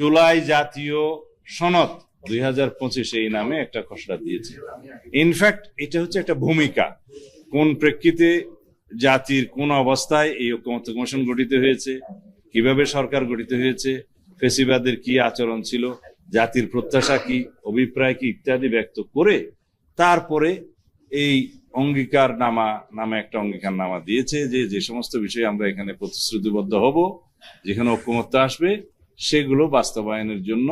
জুলাই জাতীয় সনদ দুই হাজার পঁচিশ এই নামে একটা খসড়া দিয়েছে। ইনফ্যাক্ট এটা হচ্ছে একটা ভূমিকা। কোন প্রেক্ষিতে জাতির কোন অবস্থায় এই ঐক্যমত্য কমিশন গঠিত হয়েছে, কীভাবে সরকার গঠিত হয়েছে, ফেসিবাদের কি আচরণ ছিল, জাতির প্রত্যাশা কি, অভিপ্রায় কি ইত্যাদি ব্যক্ত করে তারপরে এই অঙ্গীকার নামা নামে একটা অঙ্গীকার নামা দিয়েছে যে যে সমস্ত বিষয়ে আমরা এখানে প্রতিশ্রুতিবদ্ধ হব, যেখানে ঐক্যমত্য আসবে সেগুলো বাস্তবায়নের জন্য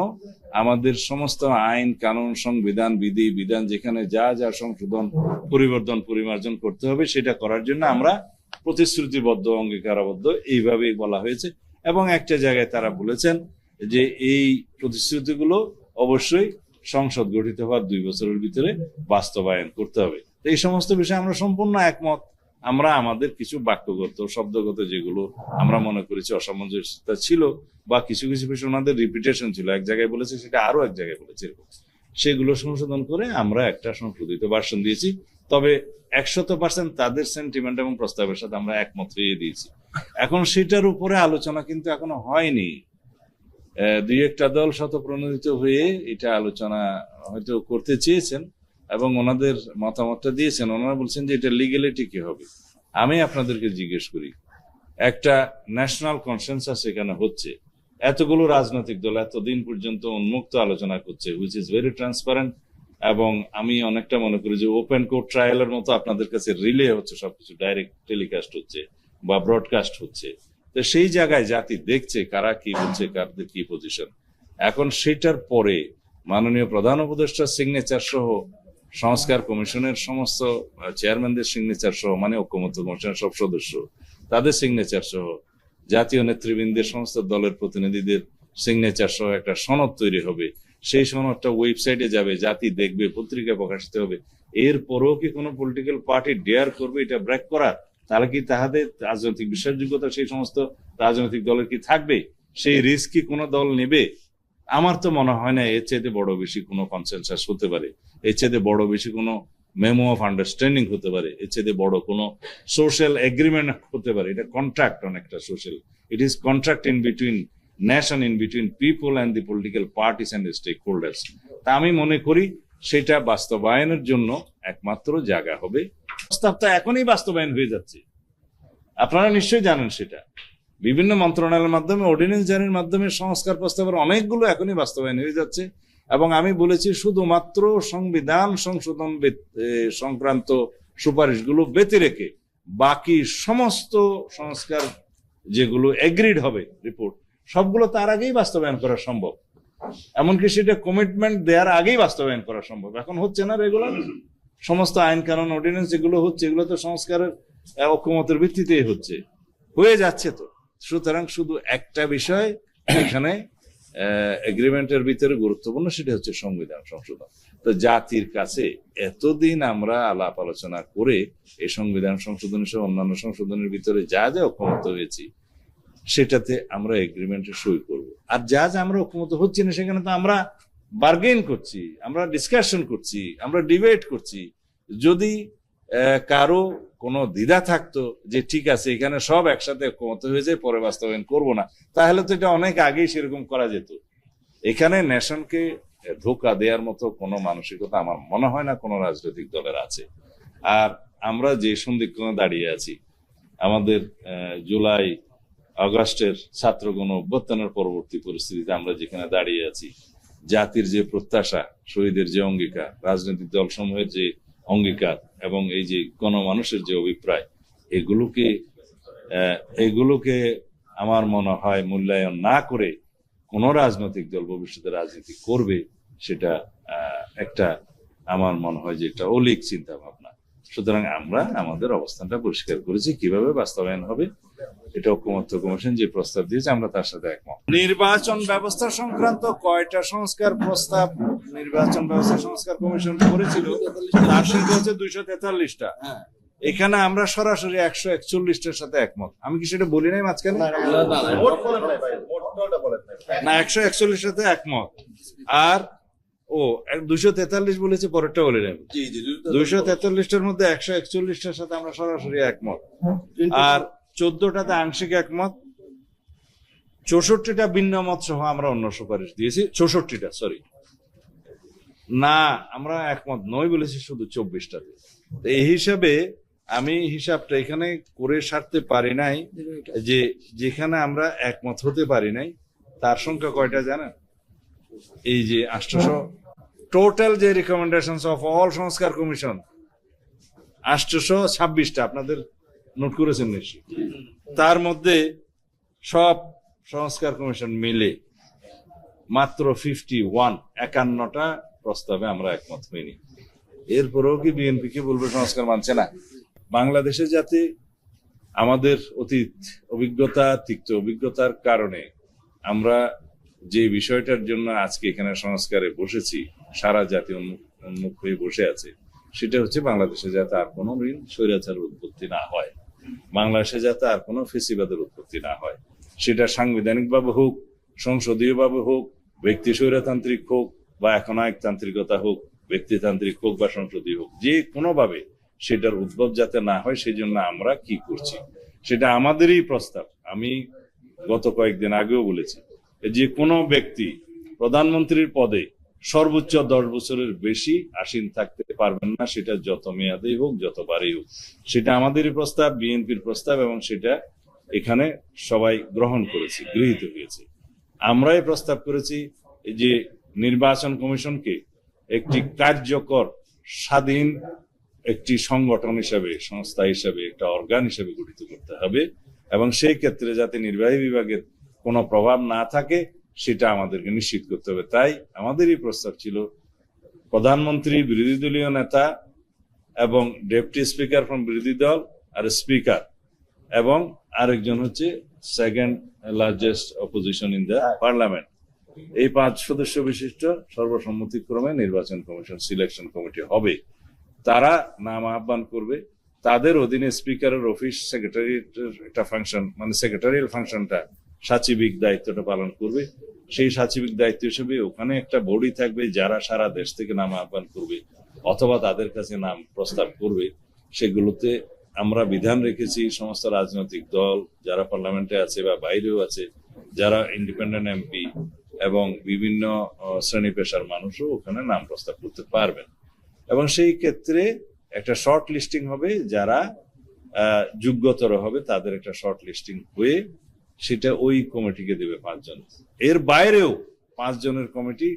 আমাদের সমস্ত আইন, কানুন, সংবিধান, বিধি, বিধান, যেখানে যা যা সংশোধন, পরিবর্তন, পরিমার্জন করতে হবে, সেটা করার জন্য আমরা প্রতিশ্রুতিবদ্ধ, অঙ্গীকারাবদ্ধ, এইভাবেই বলা হয়েছে। এবং একটা জায়গায় তারা বলেছেন যে এই প্রতিশ্রুতিগুলো অবশ্যই সংসদ গঠিত হওয়ার দুই বছরের ভিতরে বাস্তবায়ন করতে হবে। এই সমস্ত বিষয়ে আমরা সম্পূর্ণ একমত। আমরা আমাদের কিছু বাক্যগত, শব্দগত যেগুলো আমরা মনে করেছি অসামঞ্জস্যতা ছিল বা কিছু কিছু বিষয় ওনাদের রিপিটেশন ছিল, এক জায়গায় বলেছে, সেটা আরও এক জায়গায় বলেছে সেগুলো সংশোধন করে আমরা একটা সংশোধিত ভার্সন দিয়েছি। তবে একশত পার্সেন্ট তাদের সেন্টিমেন্ট এবং প্রস্তাবের সাথে আমরা একমত হয়ে দিয়েছি। এখন সেটার উপরে আলোচনা কিন্তু এখনও হয়নি। দুই একটা দল শতপ্রণোদিত হয়ে এটা আলোচনা হয়তো করতে চেয়েছেন এবং ওনাদের মতামতটা দিয়েছেন, ওনারা বলছেন যে এটা লিগেলিটি কি হবে। আমি আপনাদেরকে জিজ্ঞেস করি, একটা ন্যাশনাল কনসেনসাস এখানে হচ্ছে, এতগুলো রাজনৈতিক দল এতদিন পর্যন্ত উন্মুক্ত আলোচনা করছে হুইচ ইজ ভেরি ট্রান্সপারেন্ট এবং আমি অনেকটা মনে করি যে ওপেন কোর্ট ট্রায়ালের মতো আপনাদের কাছে রিলে হচ্ছে, সবকিছু ডাইরেক্ট টেলিকাস্ট হচ্ছে বা ব্রডকাস্ট হচ্ছে। তো সেই জায়গায় জাতি দেখছে কারা কি বলছে, কারদের কি পজিশন এখন সেটার পরে মাননীয় প্রধান উপদেষ্টার সিগনেচার সহ সংস্কার কমিশনের সমস্ত চেয়ারম্যানদের সিগনেচার সহ মানে ঐক্যমত্য কমিশনের সব সদস্য, তাদের সিগনেচার সহ, জাতীয় নেতৃবৃন্দের সমস্ত দলের প্রতিনিধিদের সিগনেচার সহ একটা সনদ তৈরি হবে। সেই সনদটা ওয়েবসাইটে যাবে, জাতি দেখবে পত্রিকায় প্রকাশিত হবে। এরপরেও কি কোনো পলিটিক্যাল পার্টি ডেয়ার করবে এটা ব্রেক করার? তাহলে কি তাহাদের রাজনৈতিক বিশ্বাসযোগ্যতা, সেই সমস্ত রাজনৈতিক দলের কি থাকবে? সেই রিস্ক কি কোনো দল নেবে? আমার তো মনে হয় না এর চাইতে বড় বেশি কোনো কনসেনসাস হতে পারে। এর চাইতে বড় বেশি কোনো মেমো অফ আন্ডারস্ট্যান্ডিং হতে পারে। এর চাইতে বড় কোনো সোশ্যাল এগ্রিমেন্ট হতে পারে। এটা কন্ট্রাক্ট অনেকটা social it is contract in between nation in between people and the political parties and stakeholders তা আমি মনে করি সেটা বাস্তবায়নের জন্য একমাত্র জায়গা হবে। প্রস্তাবটা এখনই বাস্তবায়ন হয়ে যাচ্ছে। আপনারা নিশ্চয়ই জানেন সেটা। বিভিন্ন মন্ত্রণালয়ের মাধ্যমে অর্ডিন্যান্স জারির মাধ্যমে সংস্কার প্রস্তাবের অনেকগুলো এখনই বাস্তবায়ন হয়ে যাচ্ছে। এবং আমি বলেছি শুধুমাত্র সংবিধান সংশোধন সংক্রান্ত সুপারিশগুলো বেঁধে রেখে বাকি সমস্ত সংস্কার যেগুলো এগ্রিড হবে রিপোর্ট সবগুলো তার আগেই বাস্তবায়ন করা সম্ভব। এমনকি সেটা কমিটমেন্ট দেওয়ার আগেই বাস্তবায়ন করা সম্ভব। এখন হচ্ছে না রেগুলার সমস্ত আইন কানুন অর্ডিন্যান্স যেগুলো হচ্ছে এগুলো তো সংস্কারের আহ, ঐক্যমতের ভিত্তিতেই হচ্ছে। হয়ে যাচ্ছে তো। সুতরাং শুধু একটা বিষয় এখানে এগ্রিমেন্টের ভিতরে গুরুত্বপূর্ণ, সেটা হচ্ছে সংবিধান সংশোধন। তো জাতির কাছে এতদিন আমরা আলাপ আলোচনা করে এই সংবিধান সংশোধন সহ অন্যান্য সংশোধনের ভিতরে যা যা অক্ষমত হয়েছি, সেটাতে আমরা এগ্রিমেন্টে সই করব। আর যা যা আমরা অক্ষমত হচ্ছি না, সেখানে তো আমরা বার্গেন করছি, আমরা ডিসকাশন করছি, আমরা ডিবেট করছি। যদি কারও কোনো দ্বিধা থাকতো যে ঠিক আছে, এখানে সব একসাথে ঐক্যমত হয়ে যায় পরে বাস্তবায়ন করব না। তাহলে তো এটা অনেক আগেই সেরকম করা যেত। এখানে নেশনকে ধোকা দেওয়ার মতো কোনো মানসিকতা আমার মনে হয় না কোনো রাজনৈতিক দলের আছে। আর আমরা যে সন্দিগ্ধ দাঁড়িয়ে আছি, আমাদের জুলাই আগস্টের ছাত্রগণ অভ্যর্থনের পরবর্তী পরিস্থিতিতে আমরা যেখানে দাঁড়িয়ে আছি, জাতির যে প্রত্যাশা, শহীদের যে অঙ্গীকার, রাজনৈতিক দলসমূহের যে অঙ্গীকার এবং এই যে গণমানুষের যে অভিপ্রায়, এগুলোকে এগুলোকে আমার মনে হয় মূল্যায়ন না করে কোন রাজনৈতিক দল ভবিষ্যতে রাজনীতি করবে, সেটা একটা আমার মনে হয় যে এটা অলিক চিন্তা ভাবনা সুতরাং আমরা আমাদের অবস্থানটা পরিষ্কার করেছি কীভাবে বাস্তবায়ন হবে এটা ঐক্যমত্য কমিশন যে প্রস্তাব দিয়েছে আমরা তার সাথে একমত। নির্বাচন ব্যবস্থা সংক্রান্ত কয়টা সংস্কার প্রস্তাব নির্বাচন ব্যবস্থা সংস্কার কমিশন করেছিল তার সংখ্যা হচ্ছে দুইশো তেতাল্লিশটা। এখানে আমরা সরাসরি একশো একচল্লিশটার সাথে একমত। আমি কি সেটা বলি নাই মাঝখানে? না একশো একচল্লিশ সাথে একমত। আর ও দুইশো তেতাল্লিশ বলেছে পরেরটা বলে নেব। দুইশো তেতাল্লিশটার মধ্যে একশো একচল্লিশটার সাথে আমরা সরাসরি একমত। আর চোদ্দটাতে আংশিক একমত। চৌষট্টিটা ভিন্ন মত সহ আমরা অন্য সুপারিশ দিয়েছি। চৌষট্টিটা সরি না আমরা একমত নয় বলেছি শুধু চব্বিশটাতে। তো এই হিসাবে আমি হিসাবটা এখানে করে সারতে পারি নাই যে যেখানে আমরা একমত হতে পারি নাই তার সংখ্যা কয়টা জানেন? এই যে আষ্টশো টোটাল যে রিকমেন্ডেশন অফ অল সংস্কার কমিশন আষ্টশো ছাব্বিশটা আপনাদের নোট করেছেন নিশ্চয়ই তার মধ্যে সব সংস্কার কমিশন মিলে মাত্র ফিফটি ওয়ান একান্নটা প্রস্তাবে আমরা একমত হইনি। এরপরেও কি বিএনপি কে বলবে সংস্কার মানছে না? বাংলাদেশে যাতে আমাদের অতীত অভিজ্ঞতা, তিক্ত অভিজ্ঞতার কারণে আমরা যে বিষয়টার জন্য আজকে এখানে সংস্কারে বসেছি সারা জাতি উন্মুখ হয়ে বসে আছে। সেটা হচ্ছে বাংলাদেশে যাতে আর কোনো ঋণ স্বৈরাচারের উৎপত্তি না হয়। বাংলাদেশে যাতে আর কোনো ফেসিবাদের উৎপত্তি না হয়। সেটা সাংবিধানিকভাবে হোক, সংসদীয়ভাবে হোক, ব্যক্তি স্বৈরতান্ত্রিক হোক, বা একনায়কতান্ত্রিকতা হোক, ব্যক্তিতান্ত্রিক হোক বা সংসদীয় হোক, যে কোনোভাবে সেটার উদ্ভব যাতে না হয় সেই জন্য আমরা কি করছি? সেটা আমাদেরই প্রস্তাব। আমি গত কয়েকদিন আগেও বলেছি যে কোনো ব্যক্তি প্রধানমন্ত্রীর পদে সর্বোচ্চ দশ বছরের বেশি আসীন থাকতে পারবেন না, সেটা যত মেয়াদেই হোক, যতবারই হোক। সেটা আমাদেরই প্রস্তাব, বিএনপির প্রস্তাব, এবং সেটা এখানে সবাই গ্রহণ করেছে, গৃহীত হয়েছে। আমরা এই প্রস্তাব করেছি যে নির্বাচন কমিশনকে একটি কার্যকর, স্বাধীন একটি সংগঠন হিসাবে, সংস্থা হিসাবে, একটা অর্গান হিসাবে গঠিত করতে হবে, এবং সেই ক্ষেত্রে যাতে নির্বাহী বিভাগের কোনো প্রভাব না থাকে সেটা আমাদেরকে নিশ্চিত করতে হবে। তাই আমাদেরই প্রস্তাব ছিল, প্রধানমন্ত্রী, বিরোধী দলীয় নেতা এবং ডেপুটি স্পিকার ফ্রম বিরোধী দল আর স্পিকার এবং আরেকজন হচ্ছে second largest opposition in the parliament. এই পাঁচ সদস্য বিশিষ্ট সর্বসম্মতিক্রমে নির্বাচন কমিশন, সিলেকশন কমিটি হবে। তারা নাম আহ্বান করবে। তাদের অধীনে স্পিকারের অফিস, সেক্রেটারিয়েটের একটা ফাংশন মানে সেক্রেটারিয়াল ফাংশনটা সাচিবিক দায়িত্বটা পালন করবে। সেই সাচিবিক দায়িত্ব হিসেবে ওখানে একটা বডি থাকবে যারা সারা দেশ থেকে নাম আহ্বান করবে অথবা তাদের কাছে নাম প্রস্তাব করবে। সেগুলোতে আমরা বিধান রেখেছি সমস্ত রাজনৈতিক দল যারা পার্লামেন্টে আছে বা বাইরেও আছে, যারা ইন্ডিপেন্ডেন্ট এমপি এবং বিভিন্ন শ্রেণি পেশার মানুষও ওখানে নাম প্রস্তাব করতে পারবেন। এবং সেই ক্ষেত্রে একটা শর্ট লিস্টিং হবে যারা যোগ্যতর হবে তাদের একটা শর্ট লিস্টিং হয়ে সেটা ওই কমিটিকে দেবে পাঁচজন। এর বাইরেও পাঁচজনের কমিটি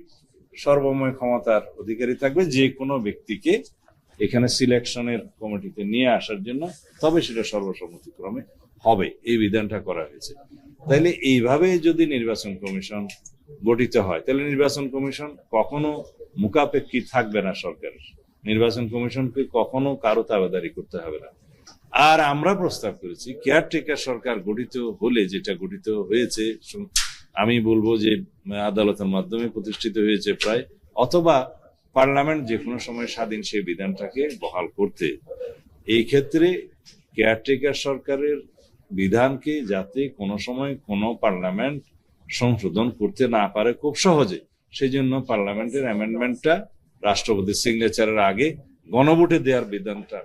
সর্বময় ক্ষমতার অধিকারী থাকবে, যে কোনো ব্যক্তিকে এখানে সিলেকশনের কমিটিতে নিয়ে আসার জন্য, তবে সেটা সর্বসম্মতিক্রমে হবে, এই বিধানটা করা হয়েছে। তাইলে এইভাবে যদি নির্বাচন কমিশন গঠিত হয় তাহলে নির্বাচন কমিশন কখনো মুখাপেক্ষী থাকবে না সরকারের। নির্বাচন কমিশনকে কখনো কারও তাবেদারি করতে হবে না। আর আমরা প্রস্তাব করেছি কেয়ারটেকার সরকার গঠিত হলে যেটা গঠিত হয়েছে আমি বলব যে, আদালতের মাধ্যমে প্রতিষ্ঠিত হয়েছে প্রায়, অথবা পার্লামেন্ট যে কোনো সময় স্বাধীন সেই বিধানটাকে বহাল করতে। এই ক্ষেত্রে কেয়ারটেকার সরকারের বিধানকে যাতে কোনো সময় কোনো পার্লামেন্ট সংশোধন করতে না পারে খুব সহজে। সেই জন্য পার্লামেন্টের অ্যামেন্ডমেন্টটা রাষ্ট্রপতির সিগনেচারের আগে গণভোটে দেওয়ার বিধানটা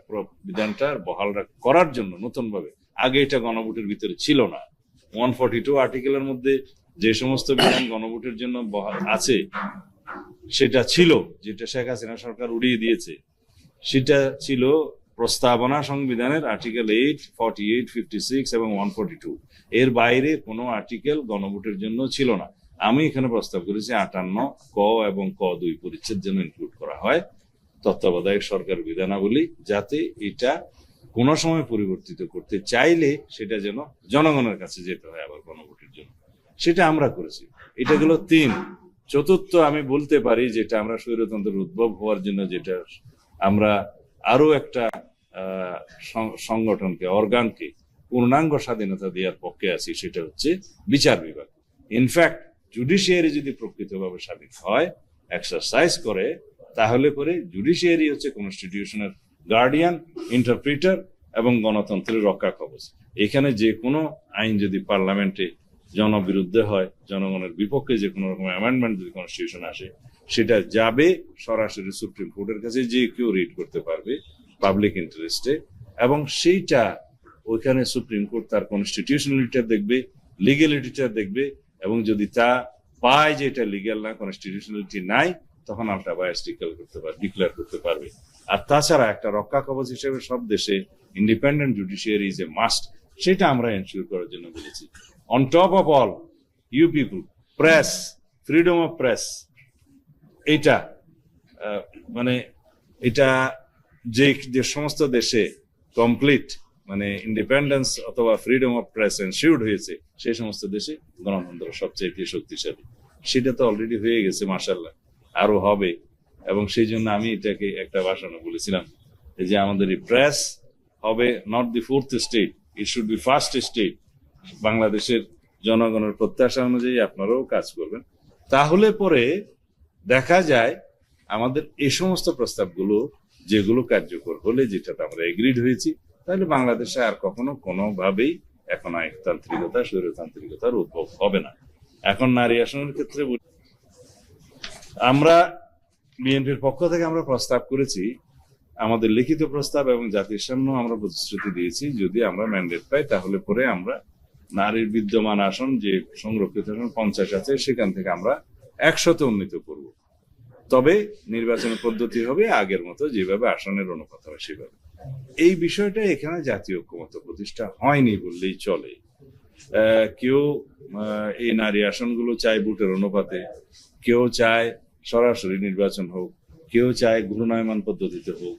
বিধানটা বহাল করার জন্য নতুন ভাবে আগে এটা গণভোটের ভিতরে ছিল না। ওয়ান ফর্টি টু আর্টিকেলের মধ্যে যে সমস্ত বিধান গণভোটের জন্য বহাল আছে, সেটা ছিল, যেটা শেখ হাসিনা সরকার উড়িয়ে দিয়েছে। সেটা ছিল প্রস্তাবনা সংবিধানের article eight forty eight fifty six এবং ওয়ান ফর্টি টু এর বাইরে কোনো আর্টিকেল গণভোটের জন্য ছিল না। আমি এখানে প্রস্তাব করেছি আটান্ন ক এবং ক দুই পরিচ্ছেদ যেন ইনক্লুড করা হয়। তত্ত্বাবধায়ক সরকার বিধানাবলী যাতে এটা কোনো সময় পরিবর্তিত করতে চাইলে সেটা যেন জনগণের কাছে যেতে হয় আবার গণভোটের জন্য। সেটা আমরা করেছি। এটা গেল তিন। চতুর্থ, আমি বলতে পারি যেটা আমরা স্বৈরতন্ত্রের উদ্ভব হওয়ার জন্য যেটা আমরা আরও একটা সংগঠনকে, অর্গানকে পূর্ণাঙ্গ স্বাধীনতা দেওয়ার পক্ষে আছি, সেটা হচ্ছে বিচার বিভাগ। ইনফ্যাক্ট জুডিশিয়ারি যদি প্রকৃতভাবে স্বাধীন হয় এক্সারসাইজ করে তাহলে পরে জুডিশিয়ারি হচ্ছে কনস্টিটিউশনের গার্ডিয়ান ইন্টারপ্রিটার এবং গণতন্ত্রের রক্ষা কবচ। এখানে যে কোনো আইন যদি পার্লামেন্টে জনবিরুদ্ধে হয়, জনগণের বিপক্ষে যে কোনো রকম অ্যামেন্ডমেন্ট যদি কনস্টিটিউশন আসে, সেটা যাবে সরাসরি সুপ্রিম কোর্টের কাছে, যে কেউ রিড করতে পারবে পাবলিক ইন্টারেস্টে এবং সেইটা ওইখানে সুপ্রিম কোর্ট তার কনস্টিটিউশনালিটা দেখবে লিগ্যালিটিটা দেখবে এবং যদি তা পায় যে এটা লিগ্যাল না কনস্টিটিউশনালিটি নাই তখন আলটা বায়াস ডিক্লেয়ার করতে পারবে ডিক্লেয়ার করতে পারবে। আর তাছাড়া একটা রক্ষা কবচ হিসেবে সব দেশে independent judiciary is a must সেটা আমরা এনশিওর করার জন্য বলেছি। On top of all you people press freedom of press এইটা মানে এটা যে যে সমস্ত দেশে কমপ্লিট মানে ইন্ডিপেন্ডেন্স অথবা ফ্রিডম অফ প্রেস এনশিওর্ড হয়েছে, সেই সমস্ত দেশে গণতন্ত্র সবচেয়ে শক্তিশালী। সেটা তো অলরেডি হয়ে গেছে মার্শাল্লাহ আরও হবে। এবং সেই জন্য আমি এটাকে একটা ভাষণে বলেছিলাম যে আমাদের এই প্রেস হবে not the fourth state it should be first state বাংলাদেশের জনগণের প্রত্যাশা অনুযায়ী আপনারাও কাজ করবেন। তাহলে পরে দেখা যায় আমাদের এই সমস্ত প্রস্তাবগুলো যেগুলো কার্যকর হলে যেটাতে আমরা এগ্রিড হয়েছি, তাহলে বাংলাদেশে আর কখনো কোনোভাবেই এখন আইনতান্ত্রিকতা, স্বৈরতান্ত্রিকতার উদ্ভব হবে না। এখন নারী আসনের ক্ষেত্রে আমরা বিএনপির পক্ষ থেকে আমরা প্রস্তাব করেছি, আমাদের লিখিত প্রস্তাব এবং জাতির সামনে আমরা প্রতিশ্রুতি দিয়েছি, যদি আমরা ম্যান্ডেট পাই, তাহলে পরে আমরা নারীর বিদ্যমান আসন যে সংরক্ষিত আসন পঞ্চাশ আছে, সেখান থেকে আমরা একশতে উন্নীত করব। তবে নির্বাচনের পদ্ধতি হবে আগের মতো, যেভাবে আসনের অনুপাত হবে সেভাবে। এই বিষয়টা এখানে জাতীয় ঐক্যমত প্রতিষ্ঠা হয়নি বললেই চলে। কেউ এই নারী আসনগুলো চায় বুটের অনুপাতে, কেউ চায় সরাসরি নির্বাচন হোক, কেউ চায় ঘূর্ণায়মান পদ্ধতিতে হোক,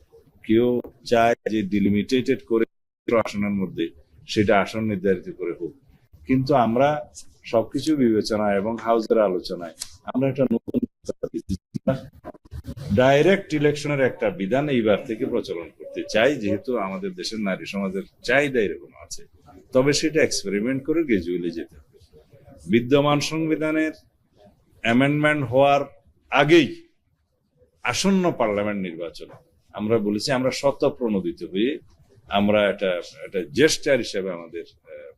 কেউ চায় যে ডিলিমিটেটেড করে আসনের মধ্যে সেটা আসন নির্ধারিত করে হোক। কিন্তু আমরা সবকিছু বিবেচনা এবং হাউসের আলোচনায় আমরা একটা নতুন ডাইরেক্ট ইলেকশনের একটা বিধান এইবার থেকে প্রচলন করতে চাই, যেহেতু আমাদের দেশের নারী সমাজের চাহিদা এরকম আছে। তবে সেটা এক্সপেরিমেন্ট করে গ্রাজুয়ালি যেতে হবে। বিদ্যমান সংবিধানের অ্যামেন্ডমেন্ট হওয়ার আগেই আসন্ন পার্লামেন্ট নির্বাচন। আমরা বলেছি, আমরা শতপ্রণোদিত হয়ে আমরা একটা একটা জেস্টার হিসেবে আমাদের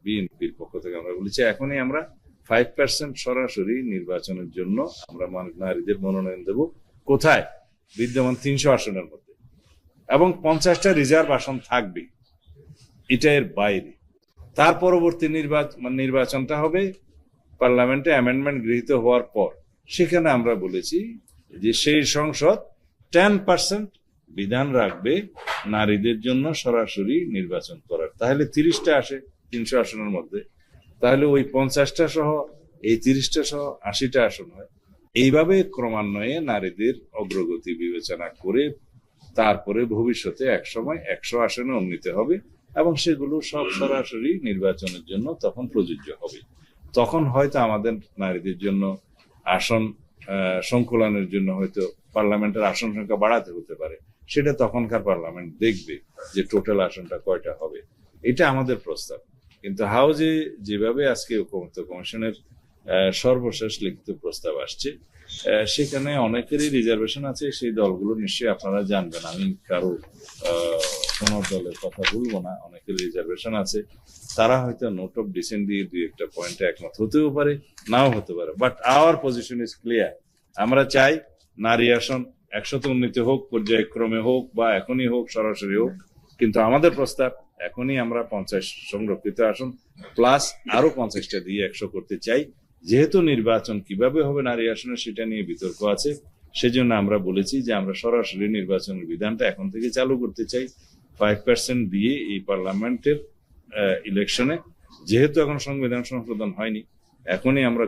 বিএনপির পক্ষ থেকে আমরা বলেছি, এখনই আমরা ফাইভ পার্সেন্ট সরাসরি নির্বাচনের জন্য আমরা নারীদের মনোনয়ন দেব। কোথায়? বিদ্যমান তিনশো আসনের মধ্যে। এবং পঞ্চাশটা রিজার্ভ আসন থাকবে। এটা এর বাইরে। তার পরবর্তী নির্বাচন নির্বাচনটা হবে, পার্লামেন্টে অ্যামেন্ডমেন্ট গৃহীত হওয়ার পর। সেখানে আমরা বলেছি যে সেই সংসদ টেন পার্সেন্ট বিধান রাখবে নারীদের জন্য সরাসরি নির্বাচন করার। তাহলে তিরিশটা আসে তিনশো আসনের মধ্যে। তাহলে ওই পঞ্চাশটা সহ, এই তিরিশটা সহ আশিটা আসন হয়। এইভাবে ক্রমান্বয়ে নারীদের অগ্রগতি বিবেচনা করে তারপরে ভবিষ্যতে একসময় একশো আসনে উন্নীত হবে এবং সেগুলো সব সরাসরি নির্বাচনের জন্য তখন প্রযোজ্য হবে। তখন হয়তো আমাদের নারীদের জন্য আসন সংকুলনের জন্য হয়তো পার্লামেন্টের আসন সংখ্যা বাড়াতে হতে পারে। সেটা তখনকার পার্লামেন্ট দেখবে যে টোটাল আসনটা কয়টা হবে। এটা আমাদের প্রস্তাব। কিন্তু হাউজে যেভাবে আজকে ঐক্যমত্য কমিশনের সর্বশেষ লিখিত প্রস্তাব আসছে সেখানে অনেকেরই রিজার্ভেশন আছে। সেই দলগুলো নিশ্চয়ই আপনারা জানবেন। আমি কারও কোনো দলের কথা বলব না, অনেকের রিজার্ভেশন আছে। তারা হয়তো নোট অফ ডিসেন্ট দিয়ে দুই একটা পয়েন্টে একমত হতেও পারে, নাও হতে পারে। But our position is clear আমরা চাই নারী আসন একশত উন্নীত হোক, পর্যায়ক্রমে হোক বা এখনই হোক, সরাসরি হোক। কিন্তু আমাদের প্রস্তাব, এখনই আমরা পঞ্চাশ সংরক্ষিত আসন প্লাস আরও পঞ্চাশটা দিয়ে একশো করতে চাই। যেহেতু নির্বাচন কীভাবে হবে নারী আসনে সেটা নিয়ে বিতর্ক আছে। সেজন্য আমরা বলেছি যে আমরা সরাসরি নির্বাচনের বিধানটা এখন থেকে চালু করতে চাই। ফাইভ পার্সেন্ট দিয়ে এই পার্লামেন্টের ইলেকশনে যেহেতু এখন সংবিধান সংশোধন হয়নি, এখনই আমরা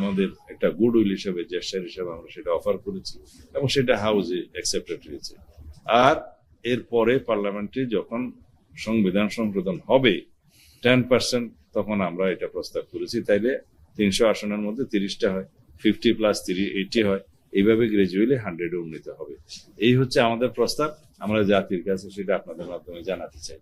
আমাদের একটা গুড উইল হিসেবে জেস্টার হিসেবে আমরা সেটা অফার করেছি এবং সেটা হাউজে অ্যাকসেপ্টেড হয়েছে। আর এরপরে পার্লামেন্টে যখন সংবিধান সংশোধন হবে টেন পার্সেন্ট তখন আমরা এটা প্রস্তাব করেছি, তাইলে তিনশো আসনের মধ্যে তিরিশটা হয় ফিফটি প্লাস তিরিশ এইটি হয়। এইভাবে গ্রাজুয়ালি হান্ড্রেডে উন্নীত হবে। এই হচ্ছে আমাদের প্রস্তাব। আমরা জাতির কাছে সেটা আপনাদের মাধ্যমে জানাতে চাই।